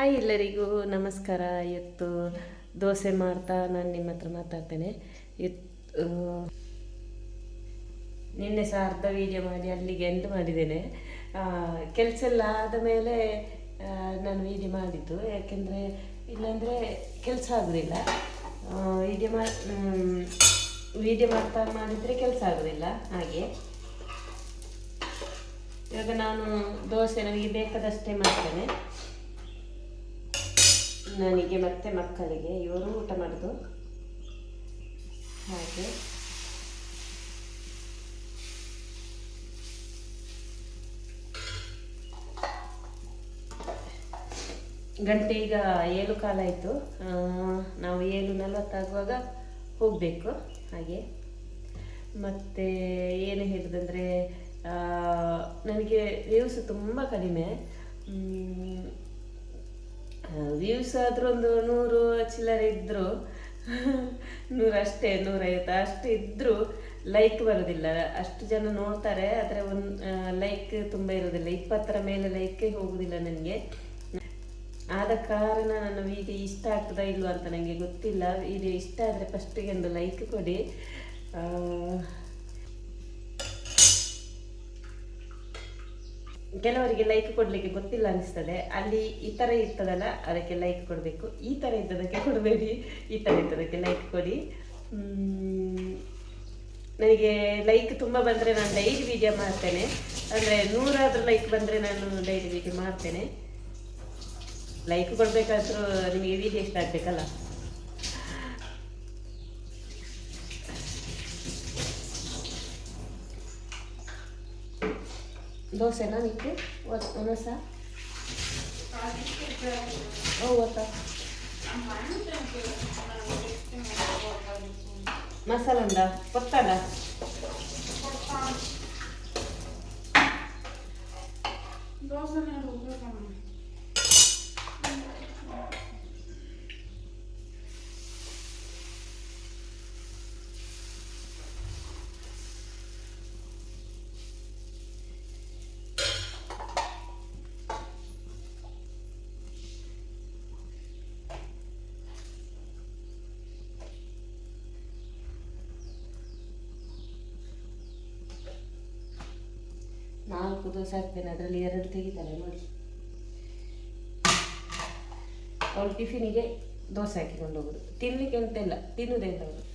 Hi ಎಲ್ಲರಿಗೂ ನಮಸ್ಕಾರ. ಇವತ್ತು ದೋಸೆ ಮಾಡ್ತಾ ನಾನು ನಿಮ್ಮ ಹತ್ರ ಮಾತಾಡ್ತೇನೆ. ಇತ್ತು ನಿನ್ನೆ ಸಹ ಅರ್ಧ ವೀಡಿಯೋ ಮಾಡಿ ಅಲ್ಲಿಗೆ ಎಂಡ್ ಮಾಡಿದ್ದೇನೆ. ಕೆಲಸ ಎಲ್ಲ ಆದ ಮೇಲೆ ನಾನು ವೀಡಿಯೋ ಮಾಡಿದ್ದು. ಯಾಕೆಂದರೆ, ಇಲ್ಲಾಂದರೆ ಕೆಲಸ ಆಗೋದಿಲ್ಲ. ವೀಡಿಯೋ ಮಾ ವೀಡಿಯೋ ಮಾಡ್ತಾ ಮಾಡಿದರೆ ಕೆಲಸ ಆಗೋದಿಲ್ಲ. ಹಾಗೆ. ಇವಾಗ ನಾನು ದೋಸೆ ನನಗೆ ಬೇಕಾದಷ್ಟೇ ಮಾಡ್ತೇನೆ. ನನಗೆ ಮತ್ತೆ ಮಕ್ಕಳಿಗೆ, ಇವರು ಊಟ ಮಾಡೋದು. ಹಾಗೆ. ಗಂಟೆ ಈಗ ಏಳು ಕಾಲ ಆಯಿತು. ನಾವು ಏಳು ನಲವತ್ತಾಗುವಾಗ ಹೋಗಬೇಕು. ಹಾಗೆ. ಮತ್ತು ಏನು ಹೇಳಿದಂದರೆ ನನಗೆ ವ್ಯೂಸ್ ತುಂಬ ಕಡಿಮೆ. ವ್ಯೂಸ್ ಆದರೂ ಒಂದು ನೂರು ಚಿಲ್ಲರೆ ಇದ್ದರು ನೂರಷ್ಟೇ, ನೂರೈವತ್ತು ಅಷ್ಟು ಇದ್ದರೂ ಲೈಕ್ ಬರೋದಿಲ್ಲ. ಅಷ್ಟು ಜನ ನೋಡ್ತಾರೆ, ಆದರೆ ಒಂದು ಲೈಕ್ ತುಂಬ ಇರೋದಿಲ್ಲ. ಇಪ್ಪತ್ತರ ಮೇಲೆ ಲೈಕೇ ಹೋಗೋದಿಲ್ಲ ನನಗೆ. ಆದ ಕಾರಣ ನನ್ನ ವಿಡಿಯೋ ಇಷ್ಟ ಆಗ್ತದಾ ಇಲ್ವಾ ಅಂತ ನನಗೆ ಗೊತ್ತಿಲ್ಲ. ವಿಡಿಯೋ ಇಷ್ಟ ಆದರೆ ಫಸ್ಟಿಗೆ ಒಂದು ಲೈಕ್ ಕೊಡಿ. ಕೆಲವರಿಗೆ ಲೈಕ್ ಕೊಡ್ಲಿಕ್ಕೆ ಗೊತ್ತಿಲ್ಲ ಅನಿಸ್ತದೆ. ಅಲ್ಲಿ ಈ ಥರ ಇರ್ತದಲ್ಲ, ಅದಕ್ಕೆ ಲೈಕ್ ಕೊಡಬೇಕು. ಈ ಥರ ಇದ್ದದಕ್ಕೆ ಕೊಡಬೇಡಿ. ಈ ಥರ ಇದ್ದದಕ್ಕೆ ಲೈಕ್ ಕೊಡಿ. ನನಗೆ ಲೈಕ್ ತುಂಬ ಬಂದರೆ ನಾನು ಡೈಲಿ ವೀಡಿಯೋ ಮಾಡ್ತೇನೆ. ಅಂದರೆ ನೂರಾದರೂ ಲೈಕ್ ಬಂದರೆ ನಾನು ಡೈಲಿ ವೀಡಿಯೋ ಮಾಡ್ತೇನೆ. ಲೈಕ್ ಕೊಡಬೇಕಾದ್ರೂ ನಿಮಗೆ ವೀಡಿಯೋ ಇಷ್ಟ ಆಗಬೇಕಲ್ಲ? ದೋಸೆನಾ ನಿಕ್ಕೆ ಒನಸ ಓ ಓತಾ ಮಸಾಲ ಉಂಡಾ ಕೊತ್ತಾಡ ನಾಲ್ಕು ದೋಸೆ ಹಾಕ್ತೇನೆ ಅದರಲ್ಲಿ ಎರಡು ತೆಗಿತಾರೆ ನೋಡಿ. ಅವಳು ಟಿಫಿನಿಗೆ ದೋಸೆ ಹಾಕಿಕೊಂಡು ಹೋಗೋದು. ತಿನ್ಲಿಕ್ಕೆ ಅಂತ ಇಲ್ಲ ತಿನ್ನುವುದೇ ಅವರು.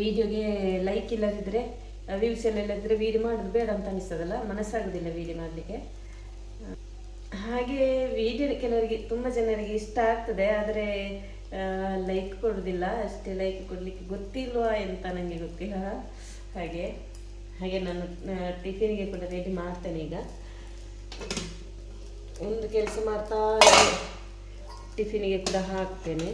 ವಿಡಿಯೋಗೆ ಲೈಕ್ ಇಲ್ಲದಿದ್ದರೆ ವ್ಯೂಸ್ ಎಲ್ಲ ಇಲ್ಲದಿದ್ದರೆ ವೀಡಿಯೋ ಮಾಡೋದು ಬೇಡ ಅಂತ ಅನಿಸ್ತದಲ್ಲ? ಮನಸ್ಸಾಗೋದಿಲ್ಲ ವೀಡಿಯೋ ಮಾಡಲಿಕ್ಕೆ. ಹಾಗೆ ವಿಡಿಯೋ ಕೆಲವರಿಗೆ, ತುಂಬ ಜನರಿಗೆ ಇಷ್ಟ ಆಗ್ತದೆ, ಆದರೆ ಲೈಕ್ ಕೊಡೋದಿಲ್ಲ. ಅಷ್ಟೇ ಲೈಕ್ ಕೊಡಲಿಕ್ಕೆ ಗೊತ್ತಿಲ್ವಾ ಅಂತ ನನಗೆ ಗೊತ್ತಿಲ್ಲ ಹಾಗೆ. ಹಾಗೆ ನಾನು ಟಿಫಿನಿಗೆ ಕೂಡ ರೆಡಿ ಮಾಡ್ತೇನೆ ಈಗ. ಒಂದು ಕೆಲಸ ಮಾಡ್ತಾ ಟಿಫಿನಿಗೆ ಕೂಡ ಹಾಕ್ತೇನೆ.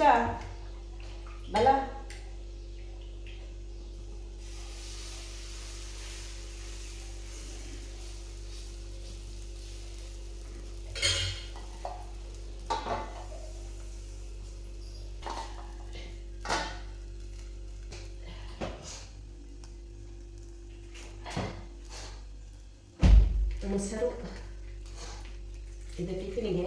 ದಿಶಾ ಬಲ ಮೊಸರು ಇದು ಟಿಫಿನಿಗೆ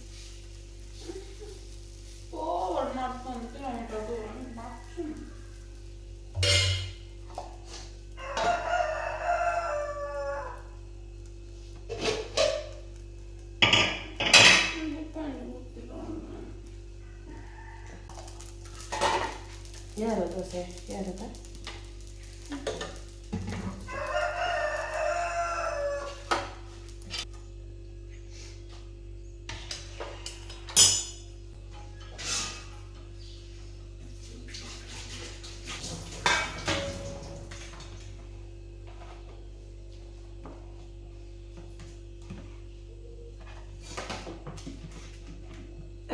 ಯಾರು ದೋಸೆ ಯಾರದ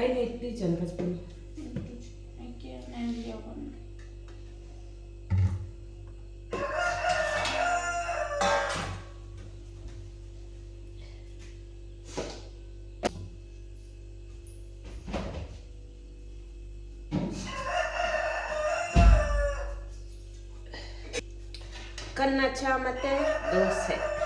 ಐದು ಇಡ್ಲಿ ಜನ करना अच्छा मत है? दोस्त है।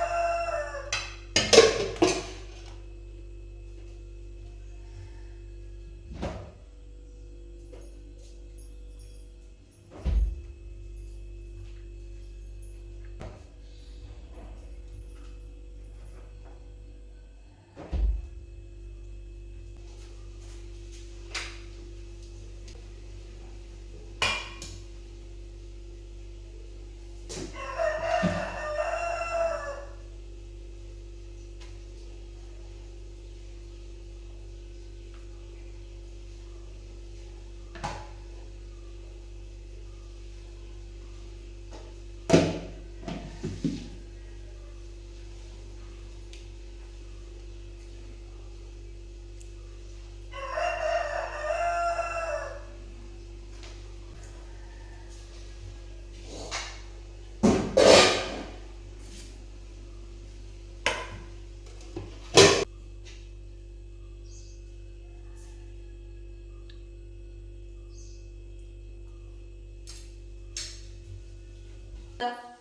ಮತ್ತೆ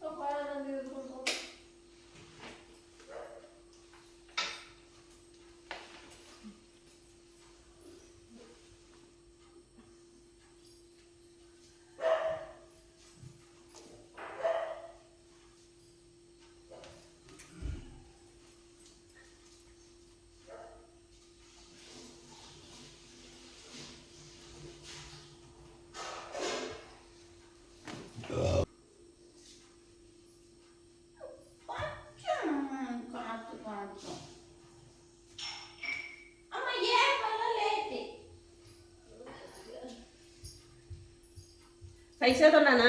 ದೋಸೆ Quatro, പൈസ തൊണ്ടാനാ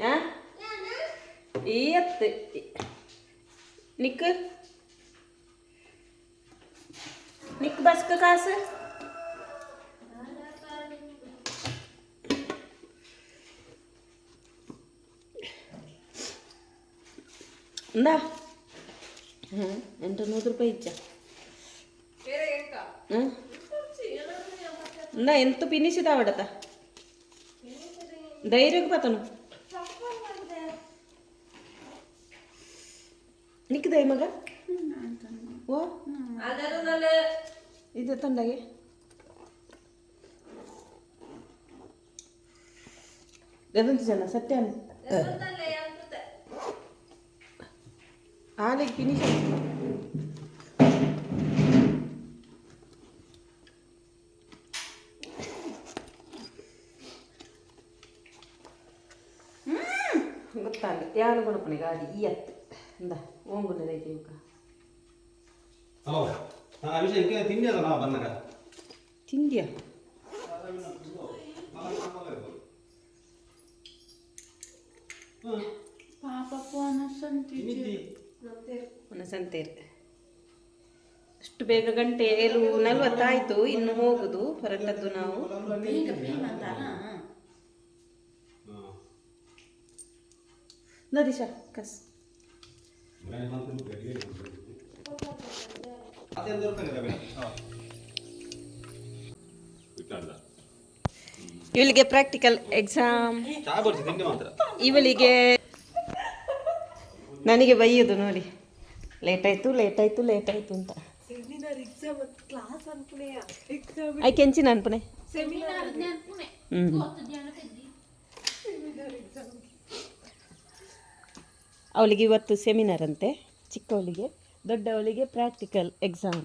ഏ? ഈ എത്ത് നിക്ക്. നിക്ക് ബസ്ക്ക് കാസ് എന്താ? എന്റെ നൂറ് രൂപ ഇച്ച ഏ? ಇಂದ ಎಂತು ಪಿನ್ನಿಸಿದ ಅವಡತ ಧೈರ್ಯಕ್ಕೆ ಪತನು ನಿಕ್ ದೈ ಮಗ ಓ ಇದು ತಂದಾಗೆ ಎದಂತ ಜನ ಸತ್ಯ ಹಾಲಿಗೆ ಫಿನಿಶ್ చాలు తేవాలి కొనుక్కునేగా అది ఇయత్ ఇందా ತಿಂಡಿಯ? ಅಷ್ಟು ಬೇಗ ಗಂಟೆ ಏಳು ನಲ್ವತ್ತಾಯ್ತು ಇನ್ನು ಹೋಗುದು ಹೊರಟದ್ದು ನಾವು. ನದಿಶ ಕಸ್ ಇವಳಿಗೆ ಪ್ರಾಕ್ಟಿಕಲ್ ಎಕ್ಸಾಮ್ ಇವಳಿಗೆ ನನಗೆ ಬೈಯೋದು ನೋಡಿ. ಲೇಟ್ ಆಯ್ತು ಲೇಟ್ ಆಯ್ತು ಲೇಟ್ ಆಯ್ತು ಅಂತ. ಐ ಕೆಂಚಿ ನಾನು ಪುಣೆ ಹ್ಞೂ ಅವಳಿಗೆ ಇವತ್ತು ಸೆಮಿನಾರ್ ಅಂತೆ. ಚಿಕ್ಕವಳಿಗೆ ದೊಡ್ಡವಳಿಗೆ practical exam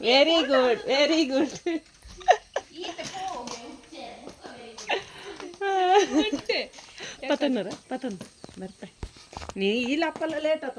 very good very good ಪತನ್ನರ ಪತನ್ ಬರ್ತಾ. ನೀ ಅಪ್ಪಲ್ಲ ಲೇಟ್ ಆತ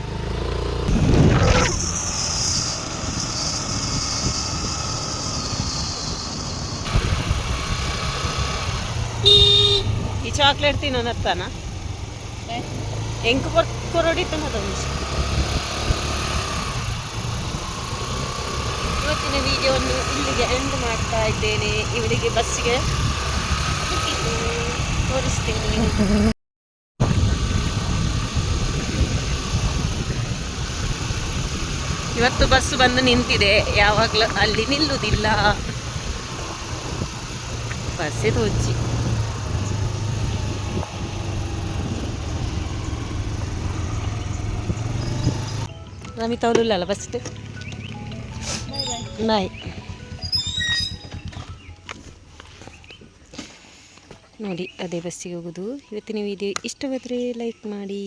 ಚಾಕ್ಲೇಟ್ ತಿನ್ನೋನತ್ತಾನ ಎಂಕು ಕೊರಡಿ ತಿನ್ನೋದು ಇವತ್ತಿನ ವಿಡಿಯೋವನ್ನು ಇಲ್ಲಿಗೆ ಎಂಡ್ ಮಾಡ್ತಾ ಇದ್ದೇನೆ. ಇವಳಿಗೆ ಬಸ್ಸಿಗೆ ತೋರಿಸ್ತೀನಿ ಇವತ್ತು ಬಸ್ ಬಂದು ನಿಂತಿದೆ. ಯಾವಾಗಲೂ ಅಲ್ಲಿ ನಿಲ್ಲುವುದಿಲ್ಲ. ಬಸ್ಸೇ ತೋಚಿ ರಮಿತಾ ಅವಳು ಬಸ್ ನಾಯಿ. ನೋಡಿ ಅದೇ ಬಸ್ಸಿಗೆ ಹೋಗೋದು. ಇವತ್ತಿನ ವಿಡಿಯೋ ಇಷ್ಟವಾದರೆ ಲೈಕ್ ಮಾಡಿ.